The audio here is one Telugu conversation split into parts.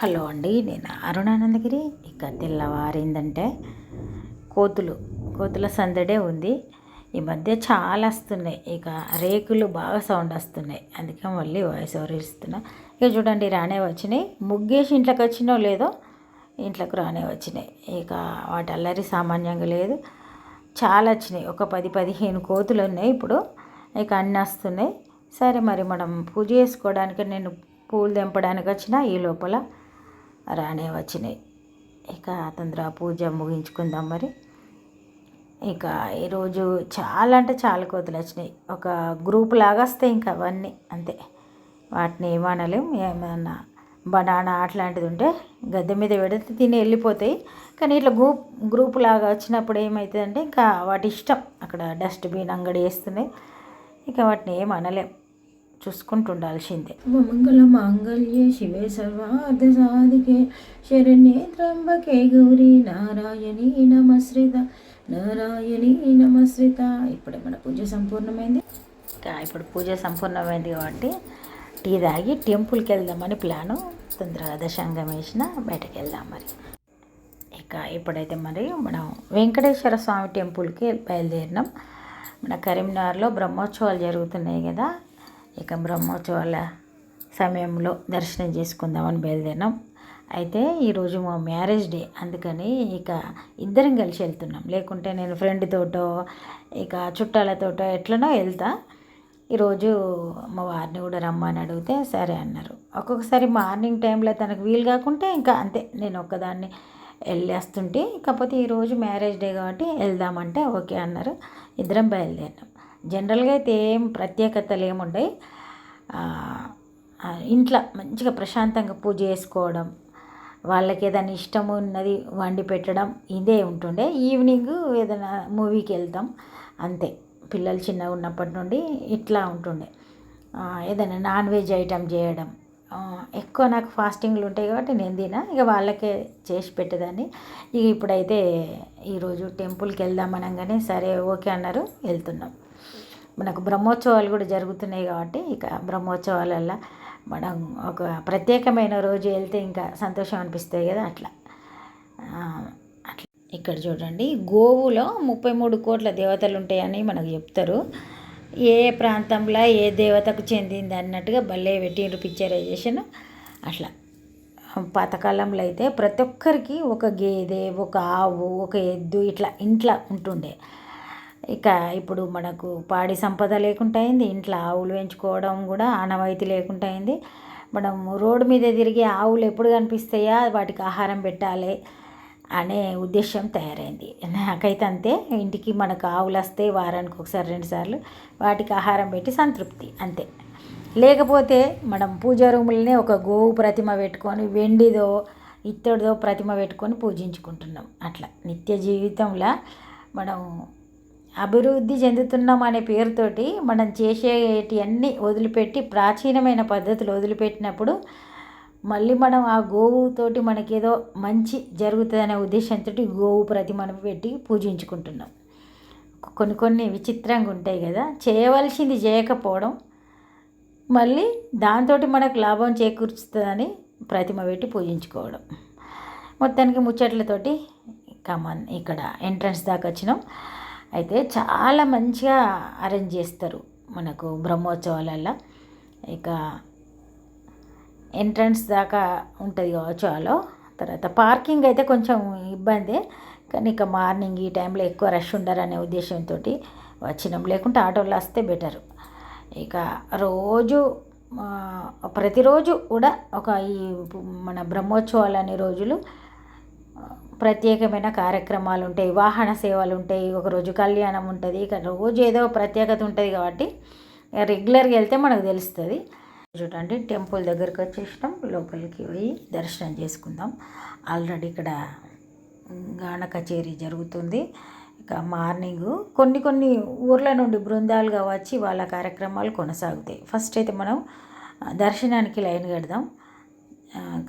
హలో అండి నేను అరుణానందగిరి ఇక తెల్లవారిందంటే కోతులు కోతుల సందడే ఉంది. ఈ మధ్య చాలా వస్తున్నాయి ఇక రేకులు బాగా సౌండ్ వస్తున్నాయి. అందుకే మళ్ళీ వాయిస్ ఓవర్ ఇస్తున్నా ఇక చూడండి రానే వచ్చినాయి. ముగ్గేసి ఇంట్లోకి వచ్చినో లేదో ఇంట్లోకి రానే వచ్చినాయి. ఇక వాటి అల్లరి సామాన్యంగా లేదు. చాలా వచ్చినాయి ఒక పది పదిహేను కోతులు ఉన్నాయి ఇప్పుడు. ఇక అన్నీ వస్తున్నాయి. సరే మరి మనం పూజ చేసుకోవడానికి నేను పూలు తెంపడానికి వచ్చిన ఈ లోపల రానే వచ్చినాయి. ఇక తొందర పూజ ముగించుకుందాం మరి. ఇక ఈరోజు చాలా అంటే చాలా కోతులు వచ్చినాయి. ఒక గ్రూప్ లాగా వస్తాయి ఇంకా అవన్నీ అంతే. వాటిని ఏమనలేం. ఏమన్నా బనానా అట్లాంటిది ఉంటే గద్దె మీద పెడితే తిని వెళ్ళిపోతాయి. కానీ ఇట్లా గ్రూప్ గ్రూప్ లాగా వచ్చినప్పుడు ఏమవుతుందంటే ఇంకా వాటి ఇష్టం. అక్కడ డస్ట్బిన్ అంగడి వేస్తున్నాయి. ఇక వాటిని ఏం అనలేం చూసుకుంటూ ఉండాల్సిందే మంగళ మాంగళ్యే శివే సర్వార్థ సాధికే. శరణ్యే త్రంబకే గౌరీ నారాయణీ నమశ్రిత నారాయణీ నమశ్రిత ఇప్పుడే మన పూజ సంపూర్ణమైంది. ఇంకా ఇప్పుడు పూజ సంపూర్ణమైంది కాబట్టి టీ తాగి టెంపుల్కి వెళ్దామని ప్లాను. తొందరగా దశాంగం వేసిన బయటకు వెళ్దాం మరి. ఇక ఇప్పుడైతే మరి మనం వెంకటేశ్వర స్వామి టెంపుల్కి బయలుదేరినాం. మన కరీంనగర్లో బ్రహ్మోత్సవాలు జరుగుతున్నాయి కదా. ఇక బ్రహ్మోత్సవాల సమయంలో దర్శనం చేసుకుందామని బయలుదేరినాం. అయితే ఈరోజు మా మ్యారేజ్ డే అందుకని ఇక ఇద్దరం కలిసి వెళ్తున్నాం. లేకుంటే నేను ఫ్రెండ్ తోటో ఇక చుట్టాలతోటో ఎట్లనో వెళ్తా. ఈరోజు మా వారిని కూడా రమ్మని అడిగితే సరే అన్నారు. ఒక్కొక్కసారి మార్నింగ్ టైంలో తనకు వీలు కాకుంటే ఇంకా అంతే నేను ఒక్కదాన్ని వెళ్ళేస్తుంటే కాకపోతే ఈరోజు మ్యారేజ్ డే కాబట్టి వెళ్దామంటే ఓకే అన్నారు. ఇద్దరం బయలుదేరినాం. జనరల్గా అయితే ఏం ప్రత్యేకతలు ఏముండయి. ఇంట్లో మంచిగా ప్రశాంతంగా పూజ చేసుకోవడం వాళ్ళకి ఏదైనా ఇష్టం ఉన్నది వండి పెట్టడం ఇదే ఉంటుండే. ఈవినింగ్ ఏదైనా మూవీకి వెళ్తాం అంతే. పిల్లలు చిన్నగా ఉన్నప్పటి నుండి ఇట్లా ఉంటుండే. ఏదైనా నాన్ వెజ్ ఐటమ్ చేయడం. ఎక్కువ నాకు ఫాస్టింగ్లు ఉంటాయి కాబట్టి నేను తిన. ఇక వాళ్ళకే చేసి పెట్టేదాన్ని. ఇక ఇప్పుడైతే ఈరోజు టెంపుల్కి వెళ్దాం అనగానే సరే ఓకే అన్నారు వెళ్తున్నాం. మనకు బ్రహ్మోత్సవాలు కూడా జరుగుతున్నాయి కాబట్టి ఇక బ్రహ్మోత్సవాలల్లో మనం ఒక ప్రత్యేకమైన రోజు వెళ్తే ఇంకా సంతోషం అనిపిస్తాయి కదా అట్లా. అట్లా. ఇక్కడ చూడండి గోవులో ముప్పై మూడు కోట్ల దేవతలు ఉంటాయని మనకు చెప్తారు. ఏ ప్రాంతంలో ఏ దేవతకు చెందింది అన్నట్టుగా భలే పెట్టిండ్రు పిక్చరైజేషన్. అట్లా. పాతకాలంలో అయితే ప్రతి ఒక్కరికి ఒక గేదె ఒక ఆవు ఒక ఎద్దు ఇట్లా ఇంట్లో ఉంటుండే. ఇక ఇప్పుడు మనకు పాడి సంపద లేకుండా అయింది. ఇంట్లో ఆవులు పెంచుకోవడం కూడా ఆనవాయితీ లేకుండా అయింది. మనం రోడ్డు మీద తిరిగి ఆవులు ఎప్పుడు కనిపిస్తాయా? వాటికి ఆహారం పెట్టాలి అనే ఉద్దేశం తయారైంది. నాకైతే అంతే. ఇంటికి మనకు ఆవులు వస్తే వారానికి ఒకసారి రెండుసార్లు వాటికి ఆహారం పెట్టి సంతృప్తి. అంతే. లేకపోతే మనం పూజా రూములనే ఒక గోవు ప్రతిమ పెట్టుకొని వెండిదో ఇత్తడిదో ప్రతిమ పెట్టుకొని పూజించుకుంటున్నాం. అట్లా నిత్య జీవితంలో మనం అభివృద్ధి చెందుతున్నాం అనే పేరుతోటి మనం చేసేటి అన్నీ వదిలిపెట్టి ప్రాచీనమైన పద్ధతులు వదిలిపెట్టినప్పుడు మళ్ళీ మనం ఆ గోవుతోటి మనకేదో మంచి జరుగుతుందనే ఉద్దేశంతో గోవు ప్రతిమను పెట్టి పూజించుకుంటున్నాం. కొన్ని కొన్ని విచిత్రంగా ఉంటాయి కదా చేయవలసింది చేయకపోవడం మళ్ళీ దాంతో మనకు లాభం చేకూర్చుతుందని ప్రతిమ పెట్టి పూజించుకోవడం. మొత్తానికి ముచ్చట్లతోటి కమన్ ఇక్కడ ఎంట్రన్స్ దాకా వచ్చినాం. అయితే చాలా మంచిగా అరేంజ్ చేస్తారు మనకు బ్రహ్మోత్సవాలల్లో. ఇక ఎంట్రన్స్ దాకా ఉంటుంది కావచ్చు అలో తర్వాత పార్కింగ్ అయితే కొంచెం ఇబ్బందే. కానీ ఇక మార్నింగ్ ఈ టైంలో ఎక్కువ రష్ ఉండరనే ఉద్దేశంతో వచ్చినాం. లేకుంటే ఆటోలో వస్తే బెటర్. ఇక రోజు ప్రతిరోజు కూడా ఒక ఈ మన బ్రహ్మోత్సవాలు అనే రోజులు ప్రత్యేకమైన కార్యక్రమాలు ఉంటాయి వాహన సేవలు ఉంటాయి ఒకరోజు కళ్యాణం ఉంటుంది ఇక రోజు ఏదో ప్రత్యేకత ఉంటుంది కాబట్టి రెగ్యులర్గా వెళ్తే మనకు తెలుస్తుంది. చూడండి టెంపుల్ దగ్గరికి వచ్చేసినాం లోపలికి పోయి దర్శనం చేసుకుందాం. ఆల్రెడీ ఇక్కడ గాన కచేరీ జరుగుతుంది. ఇక మార్నింగ్ కొన్ని కొన్ని ఊర్ల నుండి బృందాలుగా వచ్చి వాళ్ళ కార్యక్రమాలు కొనసాగుతాయి. ఫస్ట్ అయితే మనం దర్శనానికి లైన్ కడదాం.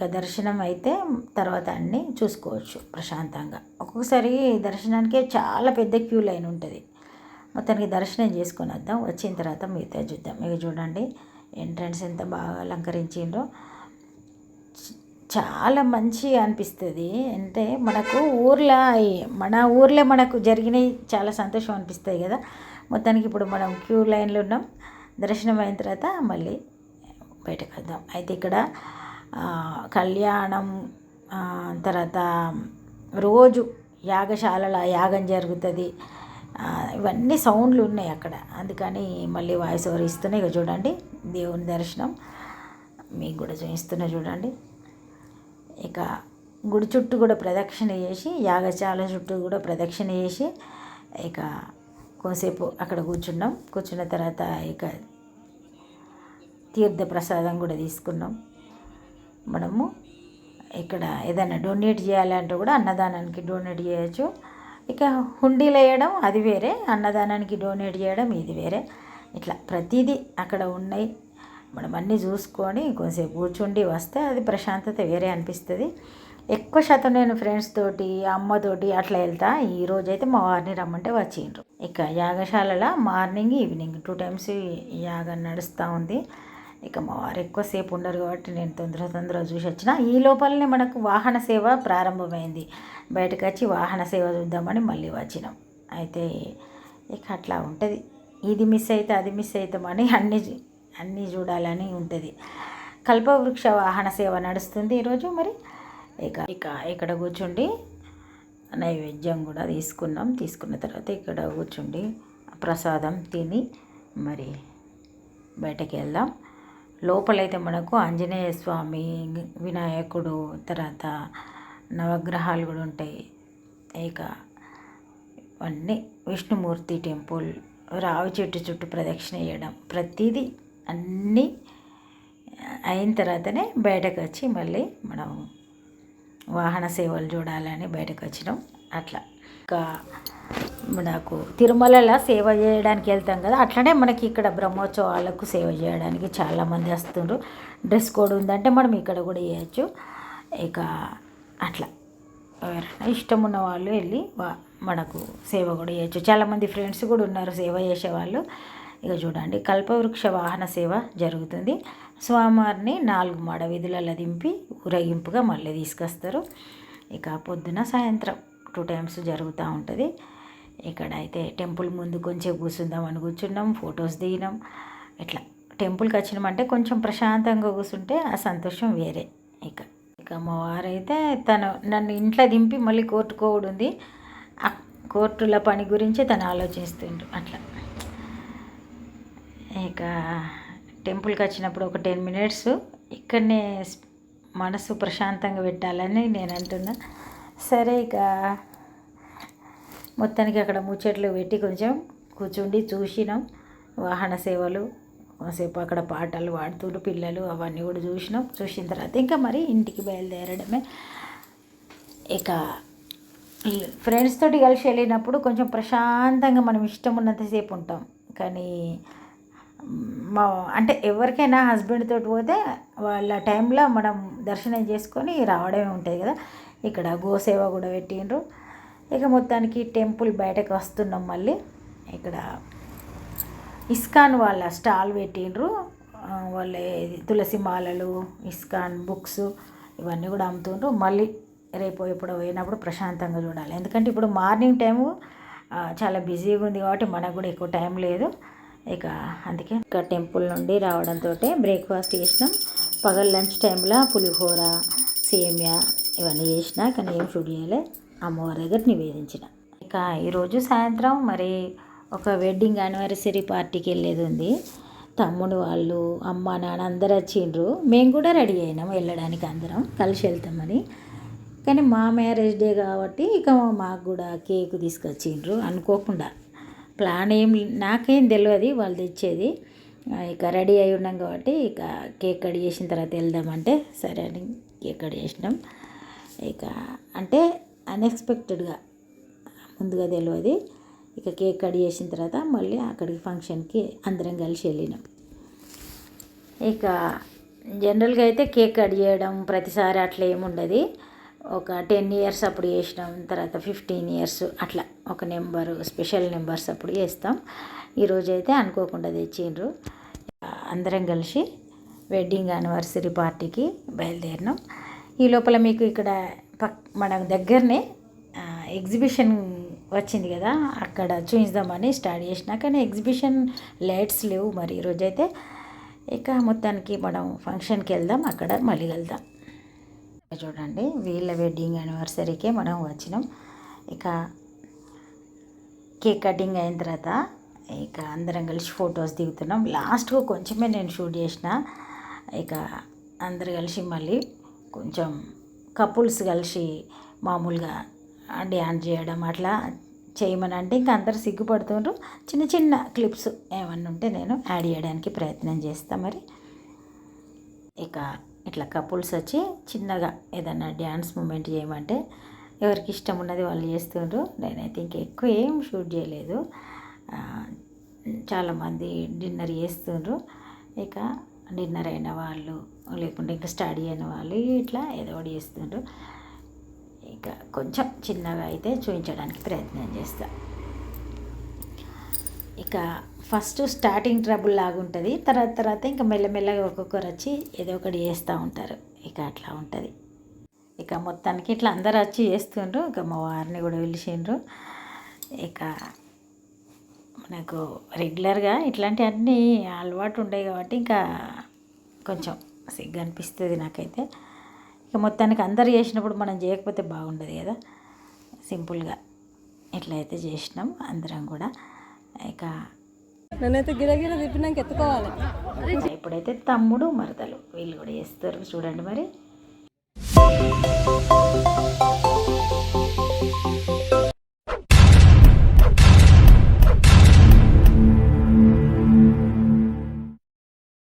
దర్శనం అయితే తర్వాత అన్నీ చూసుకోవచ్చు ప్రశాంతంగా. ఒక్కొక్కసారి దర్శనానికే చాలా పెద్ద క్యూ లైన్ ఉంటుంది. మొత్తానికి దర్శనం చేసుకొని వద్దాం. వచ్చిన తర్వాత మిగతా చూద్దాం. ఇక చూడండి ఎంట్రన్స్ ఎంత బాగా అలంకరించిండ్రో. చాలా మంచిగా అనిపిస్తుంది. అంటే మనకు ఊర్లో మన ఊర్లో మనకు జరిగినవి చాలా సంతోషం అనిపిస్తాయి కదా. మొత్తానికి ఇప్పుడు మనం క్యూ లైన్లో ఉన్నాం. దర్శనం అయిన తర్వాత మళ్ళీ బయటకు వద్దాం. అయితే ఇక్కడ కళ్యాణం తర్వాత రోజు యాగశాలలో యాగం జరుగుతుంది. ఇవన్నీ సౌండ్లు ఉన్నాయి అక్కడ. అందుకని మళ్ళీ వాయిస్ ఓవర్ ఇస్తున్నాయి ఇక చూడండి దేవుని దర్శనం. మీకు కూడా చూపిస్తున్నా చూడండి. ఇక గుడి చుట్టూ కూడా ప్రదక్షిణ చేసి యాగశాల చుట్టూ కూడా ప్రదక్షిణ చేసి ఇక కొంతసేపు అక్కడ కూర్చున్నాం. కూర్చున్న తర్వాత ఇక తీర్థ ప్రసాదం కూడా తీసుకున్నాం. మనము ఇక్కడ ఏదైనా డొనేట్ చేయాలంటే కూడా అన్నదానానికి డొనేట్ చేయొచ్చు. ఇక హుండీలు వేయడం అది వేరే అన్నదానానికి డొనేట్ చేయడం ఇది వేరే. ఇట్లా ప్రతిదీ అక్కడ ఉన్నాయి. మనం అన్నీ చూసుకొని కొంచెంసేపు కూర్చుండి వస్తే అది ప్రశాంతత వేరే అనిపిస్తుంది. ఎక్కువ శాతం నేను ఫ్రెండ్స్ తోటి అమ్మతోటి అట్లా వెళ్తా. ఈ రోజైతే మా వారిని రమ్మంటే వచ్చిండ్రు. ఇక యాగశాలలో మార్నింగ్ ఈవినింగ్ టూ టైమ్స్ యాగం నడుస్తూ ఉంది. ఇక మా వారు ఎక్కువసేపు ఉండరు కాబట్టి నేను తొందర తొందర చూసి వచ్చిన. ఈ లోపలనే మనకు వాహన సేవ ప్రారంభమైంది. బయటకు వచ్చి వాహన సేవ చూద్దామని మళ్ళీ వచ్చినాం. అయితే ఇక అట్లా ఉంటుంది. ఇది మిస్ అయితే అది మిస్ అవుతామని అన్నీ అన్నీ చూడాలని ఉంటుంది. కల్పవృక్ష వాహన సేవ నడుస్తుంది ఈరోజు మరి. ఇక ఇక ఇక్కడ కూర్చుండి నైవేద్యం కూడా తీసుకున్నాం. తీసుకున్న తర్వాత ఇక్కడ కూర్చుండి ప్రసాదం తిని మరి బయటకు వెళ్దాం. లోపలైతే మనకు ఆంజనేయ స్వామి వినాయకుడు తర్వాత నవగ్రహాలు కూడా ఉంటాయి. ఇక అన్నీ విష్ణుమూర్తి టెంపుల్ రావి చెట్టు చుట్టూ ప్రదక్షిణ చేయడం. ప్రతిదీ అన్నీ అయిన తర్వాతనే బయటకు వచ్చి మళ్ళీ మనం వాహన సేవలు చూడాలని బయటకు వచ్చినాం అట్లా. ఇంకా మనకు తిరుమలలో సేవ చేయడానికి వెళ్తాం కదా అట్లనే మనకి ఇక్కడ బ్రహ్మోత్సవాలకు సేవ చేయడానికి చాలామంది వస్తుండ్రు. డ్రెస్ కోడ్ ఉందంటే మనం ఇక్కడ కూడా చేయొచ్చు ఇక అట్లా. ఎవరైనా ఇష్టం ఉన్న వాళ్ళు వెళ్ళి వా- మనకు సేవ కూడా చేయొచ్చు. చాలామంది ఫ్రెండ్స్ కూడా ఉన్నారు సేవ చేసేవాళ్ళు ఇక చూడండి కల్పవృక్ష వాహన సేవ జరుగుతుంది. స్వామివారిని నాలుగు మడ వీధులలో దింపి ఊరేగింపుగా మళ్ళీ తీసుకొస్తారు. ఇక పొద్దున సాయంత్రం టూ టైమ్స్ జరుగుతూ ఉంటుంది. ఇక్కడ అయితే టెంపుల్ ముందు కొంచెం కూర్చుందామని కూర్చున్నాం ఫొటోస్ దిగినాం. ఇట్లా టెంపుల్కి వచ్చినామంటే కొంచెం ప్రశాంతంగా కూర్చుంటే ఆ సంతోషం వేరే. ఇక ఇక అమ్మవారైతే తను నన్ను ఇంట్లో దింపి మళ్ళీ కోర్టుకోవడం ఉంది. ఆ కోర్టుల పని గురించి తను ఆలోచిస్తుండ్రు అట్లా. ఇక టెంపుల్కి వచ్చినప్పుడు ఒక టెన్ మినిట్స్ ఇక్కడనే మనసు ప్రశాంతంగా పెట్టాలని నేను అంటున్నా. సరే ఇక మొత్తానికి అక్కడ ముచ్చట్లు పెట్టి కొంచెం కూర్చుండి చూసినాం. వాహన సేవలు కాసేపు అక్కడ పాటలు పాడుతుండ్రు పిల్లలు అవన్నీ కూడా చూసినాం. చూసిన తర్వాత ఇంకా మరి ఇంటికి బయలుదేరడమే. ఇక ఫ్రెండ్స్ తోటి కలిసి వెళ్ళినప్పుడు కొంచెం ప్రశాంతంగా మనం ఇష్టం ఉన్నంతసేపు ఉంటాం. కానీ మా అంటే ఎవరికైనా హస్బెండ్ తోటి పోతే వాళ్ళ టైంలో మనం దర్శనం చేసుకొని రావడమే ఉంటుంది కదా. ఇక్కడ గోసేవ కూడా పెట్టిండ్రు. ఇక మొత్తానికి టెంపుల్ బయటకు వస్తున్నాం మళ్ళీ. ఇక్కడ ఇస్కాన్ వాళ్ళ స్టాల్ పెట్టిండ్రు. వాళ్ళ తులసి మాలలు ఇస్కాన్ బుక్స్ ఇవన్నీ కూడా అమ్ముతుండ్రు. మళ్ళీ రేపు ఎప్పుడు పోయినప్పుడు ప్రశాంతంగా చూడాలి. ఎందుకంటే ఇప్పుడు మార్నింగ్ టైము చాలా బిజీగా ఉంది కాబట్టి మనకు కూడా ఎక్కువ టైం లేదు. ఇక అందుకే ఇక టెంపుల్ నుండి రావడంతో బ్రేక్ఫాస్ట్ చేసినాం. పగలు లంచ్ టైంలో పులిహోర సేమియా ఇవన్నీ చేసిన కానీ ఏం షూట్ చేయలే. అమ్మవారి దగ్గర నివేదించిన. ఇక ఈరోజు సాయంత్రం మరి ఒక వెడ్డింగ్ యానివర్సరీ పార్టీకి వెళ్ళేది ఉంది. తమ్ముడు వాళ్ళు అమ్మ నాన్న అందరు వచ్చిండ్రు మేము కూడా రెడీ అయినాం వెళ్ళడానికి అందరం. కలిసి వెళ్తామని. కానీ మా మ్యారేజ్ డే కాబట్టి ఇక మాకు కూడా కేక్ తీసుకొచ్చిండ్రు అనుకోకుండా. ప్లాన్ ఏం నాకేం తెలియదు వాళ్ళు తెచ్చేది. ఇక రెడీ అయి ఉన్నాం కాబట్టి ఇక కేక్ కట్ చేసిన తర్వాత వెళ్దామంటే సరే అని కేక్ కట్ చేసినాం. ఇక అంటే అన్ఎక్స్పెక్టెడ్గా ముందుగా తెలియదు ఇక కేక్ కట్ చేసిన తర్వాత మళ్ళీ అక్కడికి ఫంక్షన్కి అందరం కలిసి వెళ్ళినాం. ఇక జనరల్గా అయితే కేక్ కట్ చేయడం ప్రతిసారి అట్లా ఏముండదు ఒక టెన్ ఇయర్స్ అప్పుడు చేసినాం తర్వాత ఫిఫ్టీన్ ఇయర్స్ అట్లా ఒక నెంబరు స్పెషల్ నెంబర్స్ అప్పుడు చేస్తాం. ఈరోజు అయితే అనుకోకుండా తెచ్చిండ్రు. అందరం కలిసి వెడ్డింగ్ యానివర్సరీ పార్టీకి బయలుదేరినాం. ఈ లోపల మీకు ఇక్కడ పక్ మన దగ్గరనే ఎగ్జిబిషన్ వచ్చింది కదా అక్కడ చూపిద్దామని స్టార్ట్ చేసిన కానీ ఎగ్జిబిషన్ లైట్స్ లేవు మరి ఈరోజు అయితే ఇక మొత్తానికి మనం ఫంక్షన్కి వెళ్దాం అక్కడ మళ్ళీ వెళ్దాం. చూడండి వీళ్ళ వెడ్డింగ్ యానివర్సరీకే మనం వచ్చినాం. ఇక కేక్ కటింగ్ అయిన తర్వాత ఇక అందరం కలిసి ఫొటోస్ దిగుతున్నాం. లాస్ట్కు కొంచెమే నేను షూట్ చేసిన ఇక అందరు కలిసి మళ్ళీ కొంచెం కపుల్స్ కలిసి మామూలుగా డ్యాన్స్ చేయడం అట్లా చేయమని అంటే ఇంకా అందరు సిగ్గుపడుతుండ్రు. చిన్న చిన్న క్లిప్స్ ఏమన్నా ఉంటే నేను యాడ్ చేయడానికి ప్రయత్నం చేస్తాను మరి. ఇక ఇట్లా కపుల్స్ వచ్చి చిన్నగా ఏదైనా డ్యాన్స్ మూమెంట్ చేయమంటే ఎవరికి ఇష్టం ఉన్నది వాళ్ళు చేస్తుండ్రు. నేనైతే ఇంకా ఎక్కువ ఏం షూట్ చేయలేదు. చాలామంది డిన్నర్ చేస్తుండ్రు. ఇక డిన్నర్ అయిన వాళ్ళు లేకుంటే ఇంకా స్టడీ అయిన వాళ్ళు ఇట్లా ఏదో ఒకటి చేస్తుండ్రు. ఇక కొంచెం చిన్నగా అయితే చూపించడానికి ప్రయత్నం చేస్తా. ఇక ఫస్ట్ స్టార్టింగ్ ట్రబుల్ లాగా ఉంటుంది. తర్వాత తర్వాత ఇంకా మెల్లమెల్లగా ఒక్కొక్కరు వచ్చి ఏదో ఒకటి చేస్తూ ఉంటారు. ఇక అట్లా ఉంటుంది. ఇక మొత్తానికి ఇట్లా అందరు వచ్చి చేస్తుండ్రు. ఇక మా వారిని కూడా పిలిచిండ్రు. ఇక మనకు రెగ్యులర్గా ఇట్లాంటి అన్నీ అలవాటు ఉండేవి కాబట్టి ఇంకా కొంచెం సిగ్గు అనిపిస్తుంది నాకైతే. ఇక మొత్తానికి అందరు చేసినప్పుడు మనం చేయకపోతే బాగుండదు కదా. సింపుల్గా ఇట్లా అయితే చేసినాం అందరం కూడా. ఇక నన్నైతే గిరగిర తిప్పినాక ఎత్తుకోవాలి. ఇప్పుడైతే తమ్ముడు మరదలు వీళ్ళు కూడా చేస్తారు చూడండి మరి.